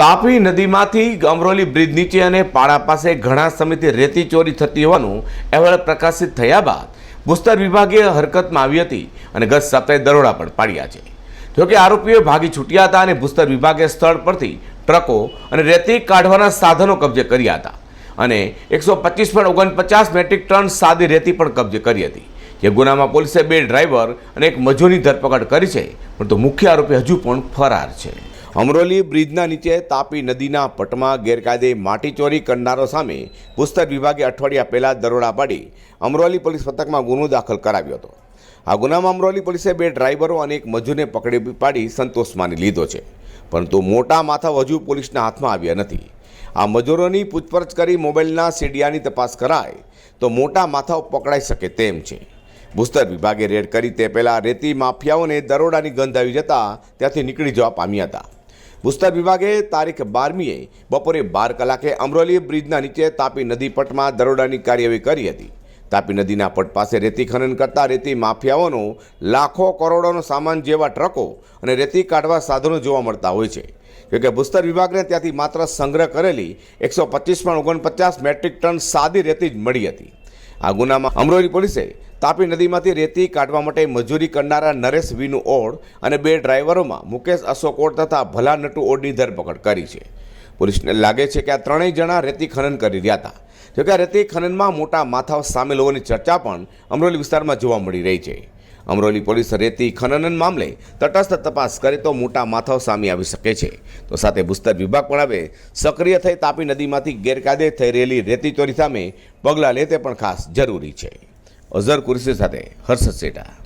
Tapi નદીમાંથી Amroli bridge નીચે અને પાડા પાસે ઘણા સમયથી રેતી ચોરી થતી હોવાનું અહેવાલ પ્રકાશિત થયા બાદ ભૂસ્તર વિભાગે હરકતમાં આવી હતી અને ગત સપ્તાહે દરોડા પણ પાડ્યા છે. જોકે આરોપીઓ ભાગી છૂટ્યા હતા અને ભૂસ્તર વિભાગે સ્થળ પરથી ટ્રકો અને રેતી કાઢવાના સાધનો કબજે કર્યા હતા અને એકસો પચીસ પણ ઓગણપચાસ મેટ્રિક ટન સાદી રેતી પણ કબજે કરી હતી. જે ગુનામાં પોલીસે બે ડ્રાઈવર અને એક મજૂરની ધરપકડ કરી છે પરંતુ મુખ્ય આરોપી હજુ પણ ફરાર છે. અમરોલી બ્રિજના નીચે તાપી નદીના પટમાં ગેરકાયદે માટી ચોરી કરનારો સામે પુસ્તક વિભાગે અઠવાડિયા પહેલા દરોડા પાડી અમરોલી પોલીસ મથકમાં ગુનો દાખલ કરાવ્યો હતો. આ ગુનામાં અમરોલી પોલીસે બે ડ્રાઈવરો અને એક મજૂરને પકડી પાડી સંતોષ માની લીધો છે, પરંતુ મોટા માથા હજુ પોલીસના હાથમાં આવ્યા નથી. આ મજૂરોની પૂછપરછ કરી મોબાઈલના સીડિયાની તપાસ કરાય તો મોટા માથાઓ પકડાઈ શકે તેમ છે. ભૂસ્તર વિભાગે રેડ કરી તે પહેલાં રેતી માફિયાઓને દરોડાની ગંધ આવી જતા ત્યાંથી નીકળી જવા પામ્યા હતા. ભૂસ્તર વિભાગે તારીખ બારમીએ બપોરે બાર કલાકે અમરોલી બ્રિજના નીચે તાપી નદી પટમાં દરોડાની કાર્યવાહી કરી હતી. તાપી નદીના પટ પાસે રેતી ખનન કરતા રેતી માફિયાઓનો લાખો કરોડોનો સામાન જેવા ટ્રકો અને રેતી કાઢવા સાધનો જોવા મળતા હોય છે. જોકે ભૂસ્તર વિભાગને ત્યાંથી માત્ર સંગ્રહ કરેલી એકસો પચીસ ઓગણપચાસ મેટ્રિક ટન સાદી રેતી જ મળી હતી. આ ગુનામાં અમરોલી પોલીસે તાપી નદીમાંથી રેતી કાઢવા માટે મજૂરી કરનારા નરેશ વીનુ ઓડ અને બે ડ્રાઈવરોમાં મુકેશ અશોક ઓળ તથા ભલા નટુ ઓડની ધરપકડ કરી છે. પોલીસને લાગે છે કે આ ત્રણેય જણા રેતી ખનન કરી રહ્યા હતા. જોકે આ રેતી ખનનમાં મોટા માથાઓ સામેલ હોવાની ચર્ચા પણ અમરોલી વિસ્તારમાં જોવા મળી રહી છે. અમરોલી પોલીસ રેતી ખનન મામલે તટસ્થ તપાસ કરે તો મોટા માથાઓ સામે આવી શકે છે. તો સાથે ભૂસ્તર વિભાગ પણ હવે સક્રિય થઈ તાપી નદીમાંથી ગેરકાયદે થઈ રહેલી રેતી ચોરી સામે પગલાં લે તે પણ ખાસ જરૂરી છે. અઝર કુરશી સાથે હર્ષદ સેટા.